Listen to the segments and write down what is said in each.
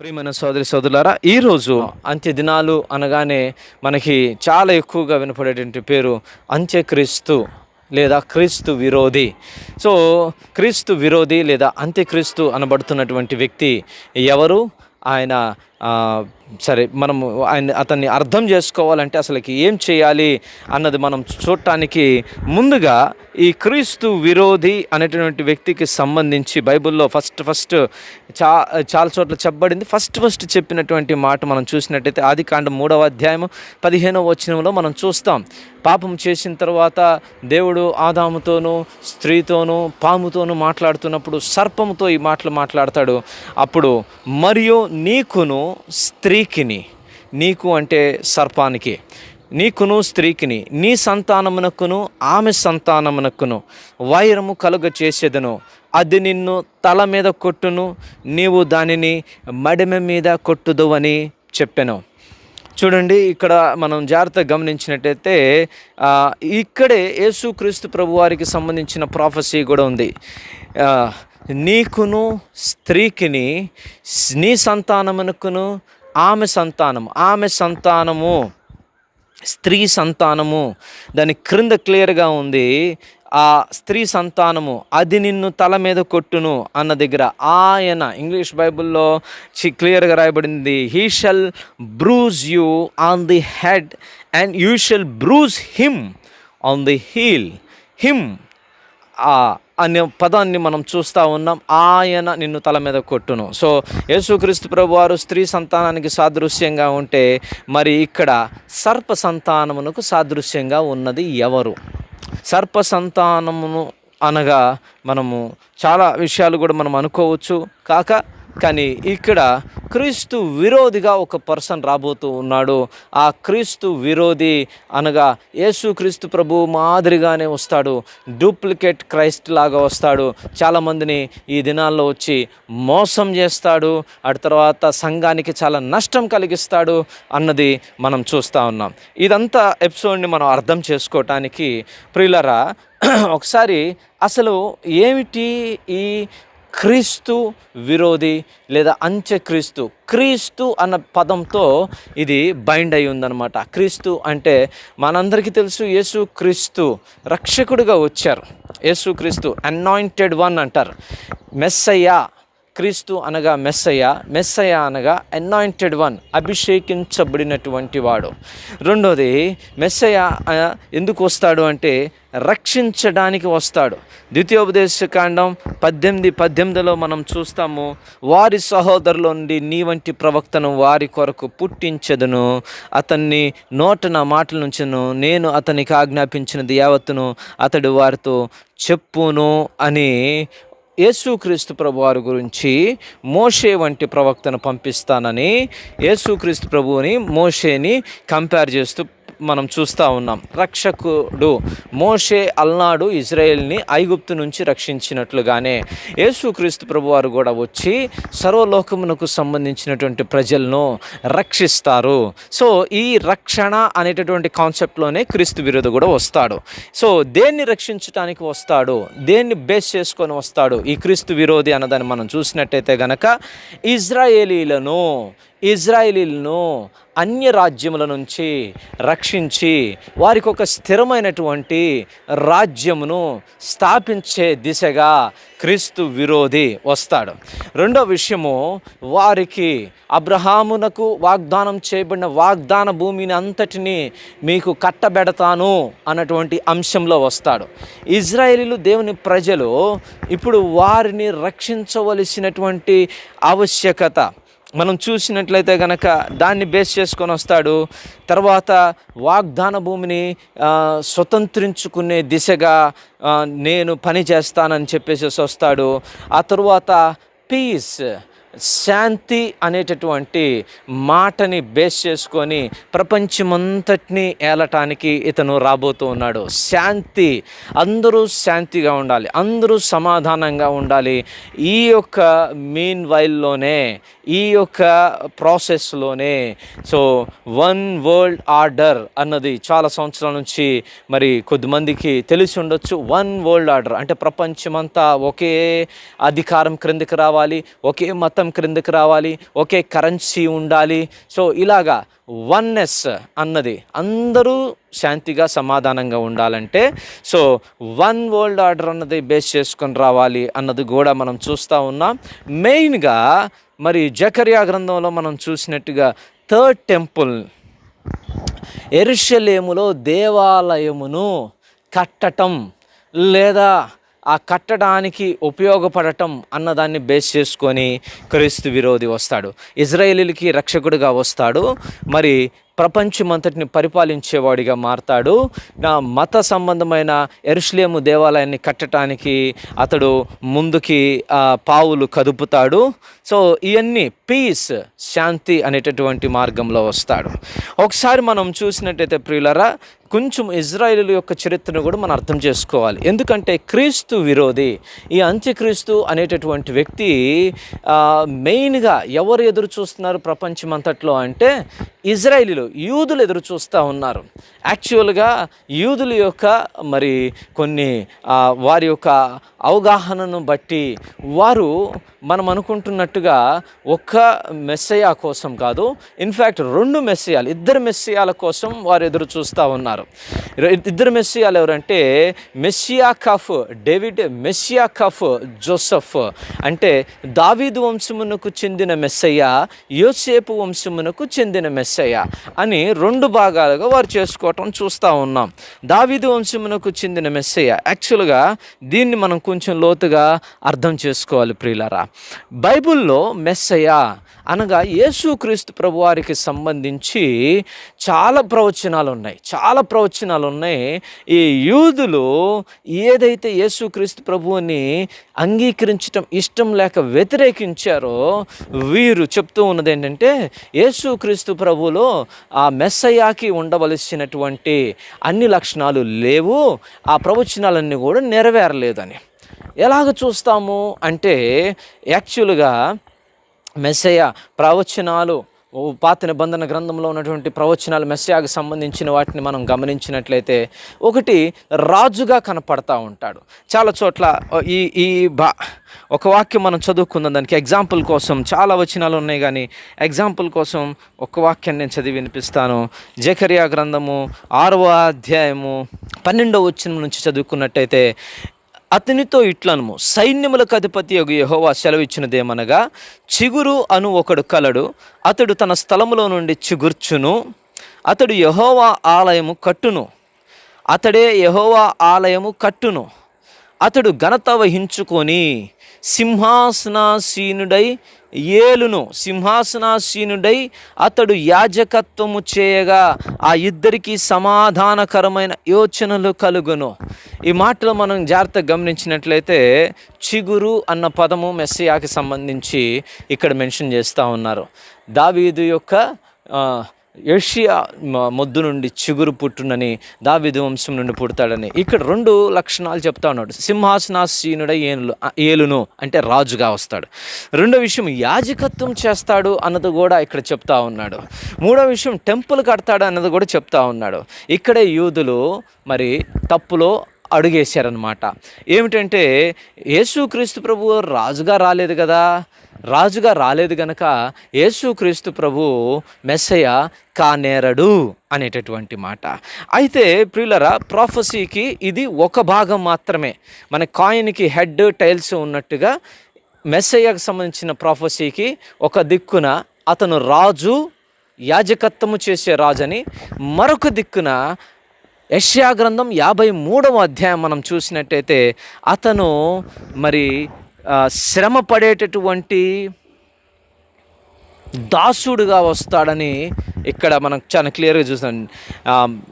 ప్రియమైన సోదరి సోదరులారా ఈరోజు అంత్య దినాలు అనగానే మనకి చాలా ఎక్కువగా వినపడేటువంటి పేరు అంత్యక్రీస్తు లేదా క్రీస్తు విరోధి. సో క్రీస్తు విరోధి లేదా అంత్యక్రీస్తు అనబడుతున్నటువంటి వ్యక్తి ఎవరు? ఆయన సరే మనము ఆయన అతన్ని అర్థం చేసుకోవాలంటే అసలుకి ఏం చేయాలి అన్నది మనం చూడటానికి ముందుగా ఈ క్రీస్తు విరోధి అనేటువంటి వ్యక్తికి సంబంధించి బైబిల్లో ఫస్ట్ ఫస్ట్ చా చాలా చోట్ల చెప్పబడింది. ఫస్ట్ ఫస్ట్ చెప్పినటువంటి మాట మనం చూసినట్టయితే ఆది కాండం మూడవ అధ్యాయం పదిహేనవ వచనంలో మనం చూస్తాం. పాపం చేసిన తర్వాత దేవుడు ఆదాముతోనూ స్త్రీతోనూ పాముతోనూ మాట్లాడుతున్నప్పుడు సర్పముతో ఈ మాటలు మాట్లాడతాడు. అప్పుడు మరియు నీకును స్త్రీకిని నీకు అంటే సర్పానికి. నీకును స్త్రీకిని నీ సంతానమునకును ఆమె సంతానమునకును వైరము కలుగ చేసేదను. అది నిన్ను తల మీద కొట్టును నీవు దానిని మడిమ మీద కొట్టుదు అని చెప్పాను. చూడండి ఇక్కడ మనం జాగ్రత్తగా గమనించినట్టయితే ఇక్కడే యేసుక్రీస్తు ప్రభువారికి సంబంధించిన ప్రాఫెసీ కూడా ఉంది. నీకును స్త్రీకిని నీ సంతానమునకును ఆమె సంతానం ఆమె సంతానము స్త్రీ సంతానము. దాని క్రింద క్లియర్గా ఉంది ఆ స్త్రీ సంతానము అది నిన్ను తల మీద కొట్టును అన్న దగ్గర ఆయన ఇంగ్లీష్ బైబిల్లో చి క్లియర్గా రాయబడింది he shall bruise you on the head and you shall bruise him on the heel him ఆ అనే పదాన్ని మనం చూస్తూ ఉన్నాం. ఆయన నిన్ను తల మీద కొట్టును. సో యేసుక్రీస్తు ప్రభు వారు స్త్రీ సంతానానికి సాదృశ్యంగా ఉంటే మరి ఇక్కడ సర్ప సంతానమునకు సాదృశ్యంగా ఉన్నది ఎవరు? సర్ప సంతానమును అనగా మనము చాలా విషయాలు కూడా మనం అనుకోవచ్చు. కాక కానీ ఇక్కడ క్రీస్తు విరోధిగా ఒక పర్సన్ రాబోతూ ఉన్నాడు. ఆ క్రీస్తు విరోధి అనగా యేసు క్రీస్తు ప్రభు మాదిరిగానే వస్తాడు. డూప్లికేట్ క్రైస్ట్ లాగా వస్తాడు. చాలామందిని ఈ దినాల్లో వచ్చి మోసం చేస్తాడు. అటు తర్వాత సంఘానికి చాలా నష్టం కలిగిస్తాడు అన్నది మనం చూస్తూ ఉన్నాం. ఇదంతా ఎపిసోడ్ని మనం అర్థం చేసుకోవటానికి ప్రియులరా ఒకసారి అసలు ఏమిటి ఈ క్రీస్తు విరోధి లేదా అంత్యక్రీస్తు క్రీస్తు. అన్న పదంతో ఇది బైండ్ అయి ఉందన్నమాట. క్రీస్తు అంటే మనందరికీ తెలుసు యేసు క్రీస్తు రక్షకుడిగా వచ్చారు. యేసు క్రీస్తు అనాయింటెడ్ వన్ అంటారు. మెస్సయ్య క్రీస్తు అనగా మెస్సయ్య మెస్సయ్య అనగా అనాయింటెడ్ వన్ అభిషేకించబడినటువంటి వాడు. రెండోది మెస్సయ్య ఎందుకు వస్తాడు అంటే రక్షించడానికి వస్తాడు. ద్వితీయోపదేశకాండం పద్దెనిమిది పద్దెనిమిదిలో మనం చూస్తాము వారి సహోదరుల నుండి నీ వంటి ప్రవక్తను వారి కొరకు పుట్టించదును. అతన్ని నోట నా మాటల నుంచిను. నేను అతనికి ఆజ్ఞాపించినది యావత్తును అతడు వారితో చెప్పును అని యేసుక్రీస్తు ప్రభు వారి గురించి మోషే వంటి ప్రవక్తను పంపిస్తానని యేసుక్రీస్తు ప్రభువుని మోషేని కంపేర్ చేస్తూ మనం చూస్తూ ఉన్నాం. రక్షకుడు మోషే అల్నాడు ఇజ్రాయెల్ని ఐగుప్తు నుంచి రక్షించినట్లుగానే యేసుక్రీస్తు ప్రభువారు కూడా వచ్చి సర్వలోకమునకు సంబంధించినటువంటి ప్రజలను రక్షిస్తారు. సో ఈ రక్షణ అనేటటువంటి కాన్సెప్ట్లోనే క్రీస్తు విరోధి కూడా వస్తాడు. సో దేన్ని రక్షించడానికి వస్తాడు? దేన్ని బేస్ చేసుకొని వస్తాడు ఈ క్రీస్తు విరోధి అన్నదాన్ని మనం చూసినట్టయితే గనక ఇజ్రాయేలీలను ఇజ్రాయిలీలను అన్య రాజ్యముల నుంచి రక్షించి వారికి ఒక స్థిరమైనటువంటి రాజ్యమును స్థాపించే దిశగా క్రీస్తు విరోధి వస్తాడు. రెండో విషయము వారికి అబ్రహామునకు వాగ్దానం చేయబడిన వాగ్దాన భూమిని అంతటిని మీకు కట్టబెడతాను అన్నటువంటి అంశంలో వస్తాడు. ఇజ్రాయేలీలు దేవుని ప్రజలు ఇప్పుడు వారిని రక్షించవలసినటువంటి ఆవశ్యకత మనం చూసినట్లయితే కనుక దాన్ని బేస్ చేసుకొని వస్తాడు. తర్వాత వాగ్దాన భూమిని స్వతంత్రించుకునే దిశగా నేను పని చేస్తానని చెప్పేసి వస్తాడు. ఆ తరువాత పీస్ శాంతి అనేటటువంటి మాటని బేస్ చేసుకొని ప్రపంచమంతటిని ఏలటానికి ఇతను రాబోతూ ఉన్నాడు. శాంతి అందరూ శాంతిగా ఉండాలి అందరూ సమాధానంగా ఉండాలి. ఈ యొక్క మీన్ వైల్లోనే ఈ యొక్క ప్రాసెస్లోనే సో వన్ వరల్డ్ ఆర్డర్ అన్నది చాలా సంవత్సరాల నుంచి మరి కొద్దిమందికి తెలిసి ఉండొచ్చు. వన్ వరల్డ్ ఆర్డర్ అంటే ప్రపంచమంతా ఒకే అధికారం క్రిందికి రావాలి ఒకే మతం మొత్తం క్రిందకి రావాలి ఒకే కరెన్సీ ఉండాలి. సో ఇలాగా వన్నెస్ అన్నది అందరూ శాంతిగా సమాధానంగా ఉండాలంటే సో వన్ వరల్డ్ ఆర్డర్ అన్నది బేస్ చేసుకొని రావాలి అన్నది కూడా మనం చూస్తూ ఉన్నాం. మెయిన్గా మరి జకర్యా గ్రంథంలో మనం చూసినట్టుగా థర్డ్ టెంపుల్ ఎరుషలేములో దేవాలయమును కట్టటం లేదా ఆ కట్టడానికి ఉపయోగపడటం అన్నదాన్ని బేస్ చేసుకొని క్రీస్తు విరోధి వస్తాడు. ఇజ్రాయేలీలకి రక్షకుడిగా వస్తాడు. మరి ప్రపంచమంతటిని పరిపాలించేవాడిగా మారతాడు. నా మత సంబంధమైన ఎరుష్లేము దేవాలయాన్ని కట్టడానికి అతడు ముందుకి పావులు కదుపుతాడు. సో ఇవన్నీ పీస్ శాంతి అనేటటువంటి మార్గంలో వస్తాడు. ఒకసారి మనం చూసినట్టయితే ప్రియులరా కొంచెం ఇజ్రాయిల్ యొక్క చరిత్రను కూడా మనం అర్థం చేసుకోవాలి. ఎందుకంటే క్రీస్తు విరోధి ఈ అంత్యక్రీస్తు అనేటటువంటి వ్యక్తి మెయిన్గా ఎవరు ఎదురు చూస్తున్నారు ప్రపంచమంతట్లో అంటే ఇజ్రాయిలీలు. యూదులు ఎదురు చూస్తూ ఉన్నారు. యాక్చువల్గా యూదుల యొక్క మరి కొన్ని వారి యొక్క అవగాహనను బట్టి వారు మనం అనుకుంటున్నట్టుగా ఒక్క మెస్సయా కోసం కాదు ఇన్ఫ్యాక్ట్ రెండు మెస్సయాలు ఇద్దరు మెస్సయాల కోసం వారు ఎదురు చూస్తూ ఉన్నారు. ఇద్దరు మెస్సియాలు ఎవరంటే messiah of David messiah of Joseph. అంటే దావీదు వంశమునకు చెందిన మెస్సయ్య యోసేపు వంశమునకు చెందిన మెస్సయ్య. అని రెండు భాగాలుగా వారు చేసుకోవటం చూస్తూ ఉన్నాం. దావీదు వంశమునకు చెందిన మెస్సయ్య. యాక్చువల్గా దీన్ని మనం కొంచెం లోతుగా అర్థం చేసుకోవాలి ప్రియులరా. బైబిల్లో మెస్సయ్య అనగా యేసుక్రీస్తు ప్రభువారికి సంబంధించి చాలా ప్రవచనాలు ఉన్నాయి చాలా ప్రవచనాలు ఉన్నాయి ఈ యూదులు ఏదైతే యేసుక్రీస్తు ప్రభువుని అంగీకరించటం ఇష్టం లేక వ్యతిరేకించారో వీరు చెప్తూ ఉన్నది ఏంటంటే యేసుక్రీస్తు ప్రభువులో ఆ మెస్సయాకి ఉండవలసినటువంటి అన్ని లక్షణాలు లేవు. ఆ ప్రవచనాలన్నీ కూడా నెరవేరలేదని. ఎలాగ చూస్తాము అంటే యాక్చువల్గా మెస్సయ్య ప్రవచనాలు పాత నిబంధన గ్రంథంలో ఉన్నటువంటి ప్రవచనాలు మెస్సయాకు సంబంధించిన వాటిని మనం గమనించినట్లయితే ఒకటి రాజుగా కనపడతా ఉంటాడు. చాలా చోట్ల ఈ ఈ బా ఒక వాక్యం మనం చదువుకుందాం. దానికి ఎగ్జాంపుల్ కోసం చాలా వచనాలు ఉన్నాయి కానీ ఎగ్జాంపుల్ కోసం ఒక వాక్యాన్ని నేను చదివి వినిపిస్తాను. జకరియా గ్రంథము ఆరవ అధ్యాయము పన్నెండవ వచనం నుంచి చదువుకున్నట్టయితే అతనితో ఇట్లను సైన్యములకు అధిపతి యహోవా సెలవిచ్చినదేమనగా చిగురు అను ఒకడు కలడు అతడు తన స్థలములో నుండి చిగుర్చును అతడు యహోవా ఆలయము కట్టును అతడే యహోవా ఆలయము కట్టును అతడు ఘనత వహించుకొని సింహాసనాసీనుడై ఏలును సింహాసనాసీనుడై అతడు యాజకత్వము చేయగా ఆ ఇద్దరికి సమాధానకరమైన యోచనలు కలుగును. ఈ మాటలో మనం జాగ్రత్తగా గమనించినట్లయితే చిగురు అన్న పదము మెస్సియాకి సంబంధించి ఇక్కడ మెన్షన్ చేస్తూ ఉన్నారు. దావీదు యొక్క ఏషియా మొద్దు నుండి చిగురు పుట్టునని దావిధ వంశం నుండి పుడతాడని. ఇక్కడ రెండు లక్షణాలు చెప్తా ఉన్నాడు. సింహాసనాసీనుడై ఏలు ఏలును అంటే రాజుగా వస్తాడు. రెండో విషయం యాజకత్వం చేస్తాడు అన్నది కూడా ఇక్కడ చెప్తా ఉన్నాడు. మూడో విషయం టెంపుల్ కడతాడు అన్నది కూడా చెప్తా ఉన్నాడు. ఇక్కడే యూదులు మరి తప్పులో అడుగేశారనమాట ఏమిటంటే యేసుక్రీస్తు ప్రభు రాజుగా రాలేదు కదా? రాజుగా రాలేదు గనక యేసుక్రీస్తు ప్రభు మెస్సయ కానేరడు అనేటటువంటి మాట. అయితే ప్రియులరా ప్రాఫసీకి ఇది ఒక భాగం మాత్రమే. మన కాయిన్కి హెడ్ టైల్స్ ఉన్నట్టుగా మెస్సయ్యకు సంబంధించిన ప్రాఫసీకి ఒక దిక్కున అతను రాజు యాజకత్వము చేసే రాజని మరొక దిక్కున యష్యా గ్రంథం యాభై మూడవ అధ్యాయం మనం చూసినట్టయితే అతను మరి శ్రమ పడేటటువంటి దాసుడుగా వస్తాడని ఇక్కడ మనం చాలా క్లియర్గా చూసాం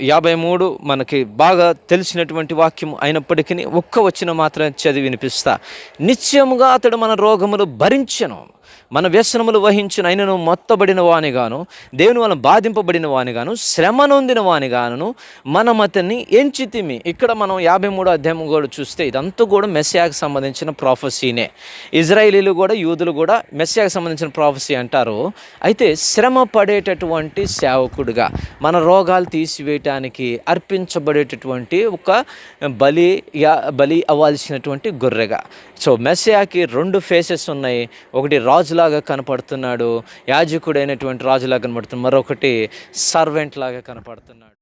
యాభై మూడు మనకి బాగా తెలిసినటువంటి వాక్యం అయినప్పటికీ ఒక్క వచ్చిన మాత్రమే చదివి వినిపిస్తా. నిత్యముగా అతడు మన రోగములు భరించను. మన వ్యసనములు వహించిన ఆయనను మొత్తబడిన వానిగాను దేవుని వలన బాధింపబడిన వానిగాను శ్రమ నొందిన వానిగాను మనం అతన్ని ఎంచితిమి. ఇక్కడ మనం యాభై మూడో అధ్యాయం కూడా చూస్తే ఇదంతా కూడా మెస్సియాకి సంబంధించిన ప్రాఫసీనే ఇజ్రాయిలీలు కూడా యూదులు కూడా మెస్సియాకి సంబంధించిన ప్రాఫసీ అంటారు. అయితే శ్రమ పడేటటువంటి సేవకుడుగా మన రోగాలు తీసివేయటానికి అర్పించబడేటటువంటి ఒక బలి యా- బలి అవ్వాల్సినటువంటి గొర్రెగా. సో మెస్సియాకి రెండు ఫేసెస్ ఉన్నాయి. ఒకటి రాజుల రాజులాగా కనపడుతున్నాడు యాజకుడైనటువంటి రాజులాగా కనపడుతున్నాడు మరొకటి సర్వెంట్ లాగా కనపడుతున్నాడు.